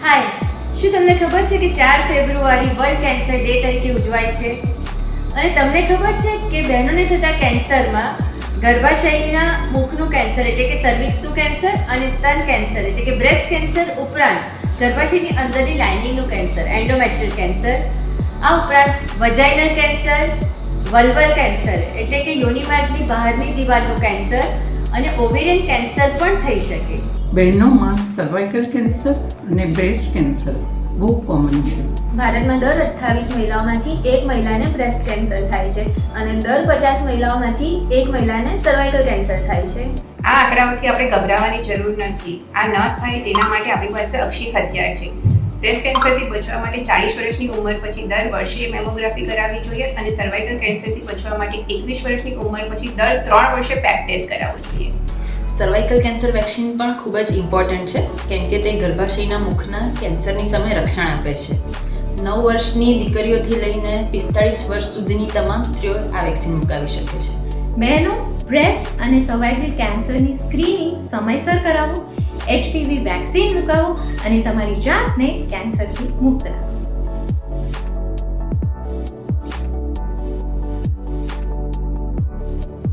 હાય, શું તમને ખબર છે કે ચાર ફેબ્રુઆરી વર્લ્ડ કેન્સર ડે તરીકે ઉજવાય છે? અને તમને ખબર છે કે બહેનોને થતા કેન્સરમાં ગર્ભાશયના મુખનું કેન્સર એટલે કે સર્વિક્સનું કેન્સર અને સ્તન કેન્સર એટલે કે બ્રેસ્ટ કેન્સર ઉપરાંત ગર્ભાશયની અંદરની લાઇનિંગનું કેન્સર એન્ડોમેટ્રિયલ કેન્સર આ ઉપરાંત વજાઇનલ કેન્સર વલ્વલ કેન્સર એટલે કે યોનિમાર્ગની બહારની દિવાલનું કેન્સર અને ઓવેરિયન કેન્સર પણ થઈ શકે. બહેનોમાં સર્વાઇકલ કેન્સર અને બ્રેસ્ટ કેન્સર બહુ કોમન છે. ભારતમાં દર અઠ્ઠાવીસ મહિલાઓમાંથી એક મહિલાને બ્રેસ્ટ કેન્સર થાય છે અને દર પચાસ મહિલાઓમાંથી એક મહિલાને સર્વાઇકલ કેન્સર થાય છે. આ આંકડાઓથી આપણે ગભરાવાની જરૂર નથી. આ ન થાય તેના માટે આપણી પાસે અક્ષી હથિયાર છે. બ્રેસ્ટ કેન્સરથી બચવા માટે ચાળીસ વર્ષની ઉંમર પછી દર વર્ષે મેમોગ્રાફી કરાવવી જોઈએ અને સર્વાઇકલ કેન્સરથી બચવા માટે એકવીસ વર્ષની ઉંમર પછી દર ત્રણ વર્ષે પેપ ટેસ્ટ કરાવવો જોઈએ. સર્વાઇકલ કેન્સર વેક્સિન પણ ખૂબ જ ઇમ્પોર્ટન્ટ છે કેમ કે તે ગર્ભાશયના મુખના કેન્સરની સામે રક્ષણ આપે છે. નવ વર્ષની દીકરીઓથી લઈને પિસ્તાળીસ વર્ષ સુધીની તમામ સ્ત્રીઓ આ વેક્સિન મુકાવી શકે છે. બહેનો બ્રેસ્ટ અને સર્વાઇકલ કેન્સરની સ્ક્રીનિંગ સમયસર કરાવો એચપીવી વેક્સિન મુકાવો અને તમારી જાતને કેન્સરથી મુક્ત રાખો.